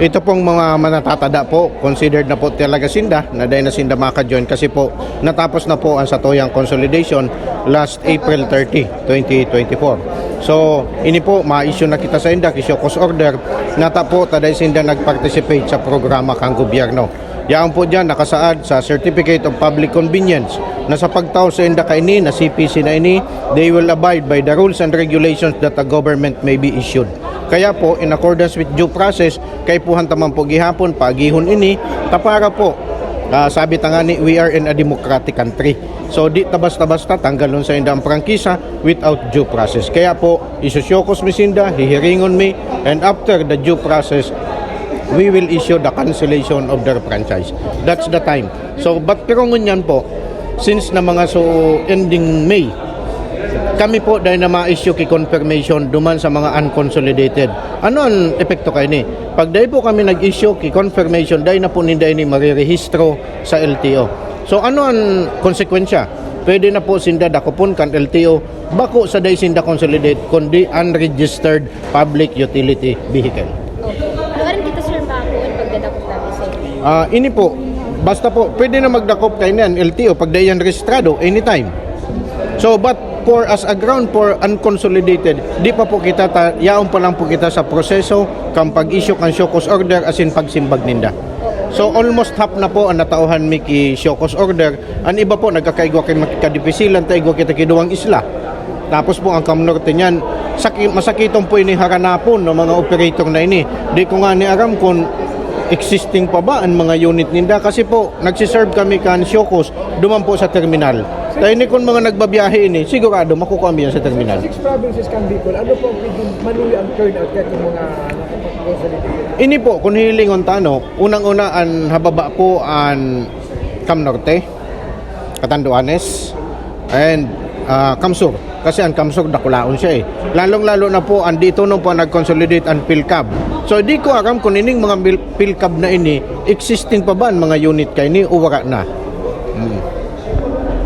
ito pong mga manatatada po, considered na po talaga sinda, na dahil na sinda maka-join kasi po natapos na po ang Satoyang Consolidation last April 30, 2024. So, ini po, ma-issue na kita sa inda, issue cost order, nata po taday sinda nag-participate sa programa kang gobyerno. Yan po dyan nakasaad sa Certificate of Public Convenience na sa pagtaw sa inda kaini na CPC na ini, they will abide by the rules and regulations that the government may be issued. Kaya po, in accordance with due process, kay puhan taman po gihapon, pagihon ini, tapara po, ah, sabi ta we are in a democratic country. So, di tabas-tabas ta, tanggalon sa inda ang prangkisa without due process. Kaya po, isusyokos mi sinda, hihiringon mi, and after the due process, we will issue the cancellation of their franchise. That's the time. So, but pero ngunyan po, since na mga so ending May, kami po dahil na ma-issue ki confirmation duman sa mga unconsolidated. Ano ang epekto kayo ni? Pag dahil po kami nag-issue ki confirmation dahil na po ninda ini marirehistro sa LTO. So ano ang konsekwensya? Pwede na po sinda dakopon kan LTO bako sa dahil sinda consolidate kundi unregistered public utility vehicle. Nawaran kita sir bakon pagdadakot namin sa. Ah, ini po, basta po, pwede na magdakop kayo niyan, LTO, pag di yan registrado, anytime. So, but for as a ground for unconsolidated, di pa po kita, ta, yaon pa lang po kita sa proseso kang pag-issue kang Shokos order as in pagsimbag ninda. So almost half na po ang natauhan mi ki Shokos order. Ang iba po nagkakaigwa kay makikadipisilan taigwa kita kiduwang isla. Tapos po ang Kamnorte niyan, sakit, masakitong po ini haranapon ng mga operator na ini. Di ko nga ni aram kung existing pa ba ang mga unit ninda kasi po nagsiserve kami kan Shokos duman po sa terminal. Tayo ni kung mga nagbabiyahe ini, sigurado makukuha yan sa terminal. Six provinces kang Bicol, ano po ang pwedeng manuwi ang turnout kahit yung mga? Ini po, kung hilingon tano, unang-una ang hababa po ang Cam Norte, Catanduanes, and ah, Kamsur. Kasi ang Kamsur dakulaon siya eh. Lalong-lalo na po, andito nung po nag-consolidate ang PhilCab. So, di ko aram kung ining mga PhilCab na ini, existing pa ba ang mga unit kay ni o wala na?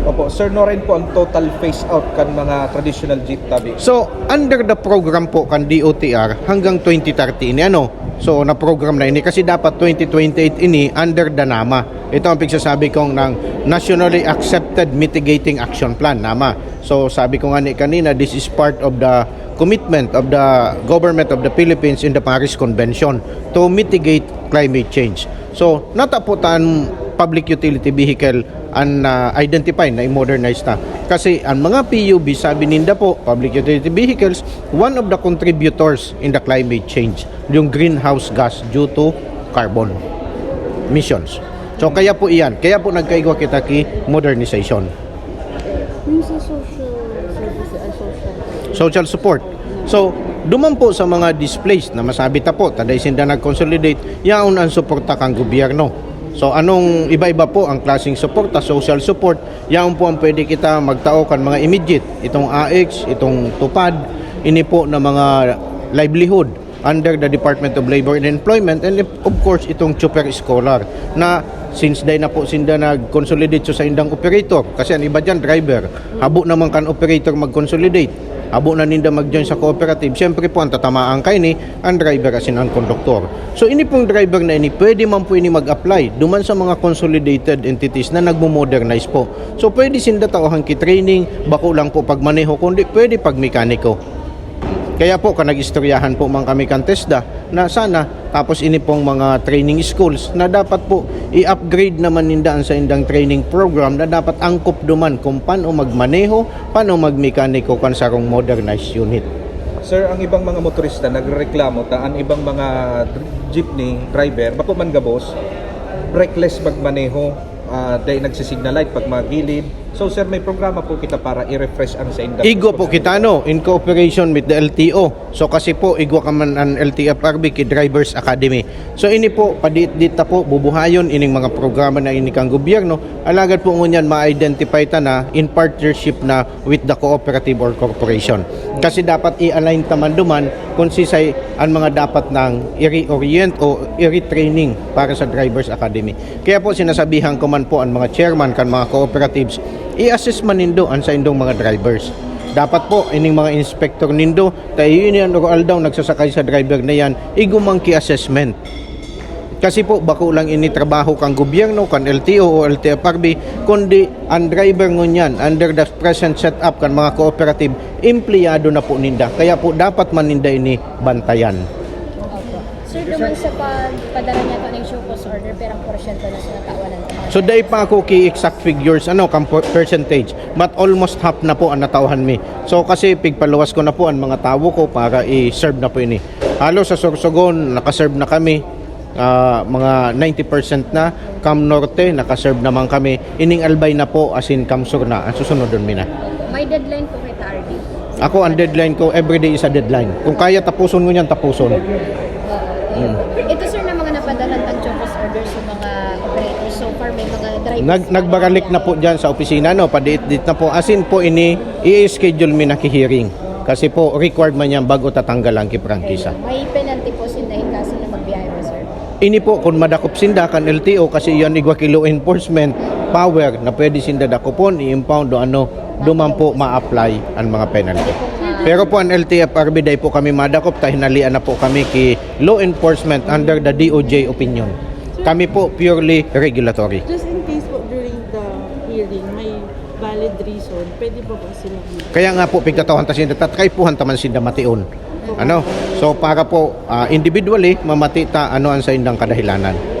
Opo, sir, no rin po ang total phase out kan mga traditional jeep tabi. So, under the program po kan DOTR hanggang 2030 ini ano? So, na program na ini kasi dapat 2028 ini under the NAMA. Ito ang pigsasabi kong ng Nationally Accepted Mitigating Action Plan, NAMA. So, sabi ko nga ni kanina, this is part of the commitment of the government of the Philippines in the Paris Convention to mitigate climate change. So, nataputan public utility vehicle ang uh, identify na i-modernize na. Kasi ang mga PUV, sabi ninda po, public utility vehicles, one of the contributors in the climate change, yung greenhouse gas due to carbon emissions. So kaya po iyan, kaya po nagkaigwa kita ki modernization. Yung sa social services, uh, social. social support. So, duman po sa mga displaced na masabi ta po, taday sinda nag-consolidate, yaon ang suporta kang gobyerno. So, anong iba-iba po ang klaseng suporta, social support, yaon po ang pwede kita magtao kan mga immediate, itong AX, itong tupad, ini po na mga livelihood under the Department of Labor and Employment and of course itong Super Scholar na since day na po sinda nag-consolidate so sa indang operator. Kasi ang iba dyan driver. Habo naman kan operator mag-consolidate habo na ninda mag-join sa cooperative. Syempre po ang tatamaan kay ni ang driver as in ang conductor. So ini pong driver na ini pwede man po ini mag-apply duman sa mga consolidated entities na nagmo-modernize po. So pwede sinda tauhan ki training bako lang po pag maneho kundi pwede pag mekaniko kaya po, kanag-istoryahan po man kami kan TESDA na sana tapos ini pong mga training schools na dapat po i-upgrade naman nindaan sa indang training program na dapat angkop duman kung paano magmaneho, paano magmekaniko kan sarong modernized unit. Sir, ang ibang mga motorista nagrereklamo ta ang ibang mga jeepney driver, bako man gabos, reckless magmaneho, uh, dahil nagsisignal light pag magilid. So sir, may programa po kita para i-refresh ang sa industry. Igo po kita no, in cooperation with the LTO. So kasi po, igwa ka man ang LTFRB ki Drivers Academy. So ini po, padit-dita po, bubuhayon ining mga programa na ini kang gobyerno. Alagad po ngunyan ma-identify ta na in partnership na with the cooperative or corporation. Kasi dapat i-align taman duman kung sisay ang mga dapat nang i-reorient o i-retraining para sa Drivers Academy. Kaya po sinasabihan ko man po ang mga chairman kan mga cooperatives, i-assess man nindo ang sa indong mga drivers. Dapat po, ining mga inspector nindo, tayo yun yan, roal daw nagsasakay sa driver na yan, igumang ki-assessment. Kasi po bako lang ini trabaho kang gobyerno kan LTO o LTFRB kundi ang driver ngunyan under the present setup kan mga cooperative empleyado na po ninda. Kaya po dapat man ninda ini bantayan. Sir, naman sa pagpadala niya ito ng show cause order, perang porsyento na sa natawanan ko. So dahil pa ako key exact figures ano kam percentage but almost half na po ang natauhan mi. So kasi pigpaluwas ko na po ang mga tawo ko para i-serve na po ini. Halos sa Sorsogon nakaserve na kami ah, mga 90% na Cam Norte nakaserve naman kami ining Albay na po as in Cam Sur na ang susunod doon mina. May deadline po kita, RD. Ako ang deadline ko everyday is a deadline. Kung kaya tapuson mo yan tapuson. Oo. Ito sir na mga napadalan ng chocos order sa mga operators. So far may mga drivers. Nag nagbaralik na po diyan sa opisina no, padiit-dit na po. Asin po ini i-schedule mi na ki-hearing. Kasi po required man yan bago tatanggal ang kiprangkisa. May penalty po sindahin kaso na magbiyahe mo sir. Ini po kung madakop sinda kan LTO kasi yan igwa kilo enforcement power na pwede sinda dakopon i-impound o ano duman po ma-apply ang mga penalty. Pero po ang LTFRB day po kami madakop ta hinalian na po kami ki law enforcement under the DOJ opinion. Kami po purely regulatory. Just in case po during the hearing, may valid reason, pwede pa ba sila Kaya nga po pigtatawan ta sinda tatry puhan taman sinda mation. Ano? So para po ah, individually mamati ta ano ang sa indang kadahilanan.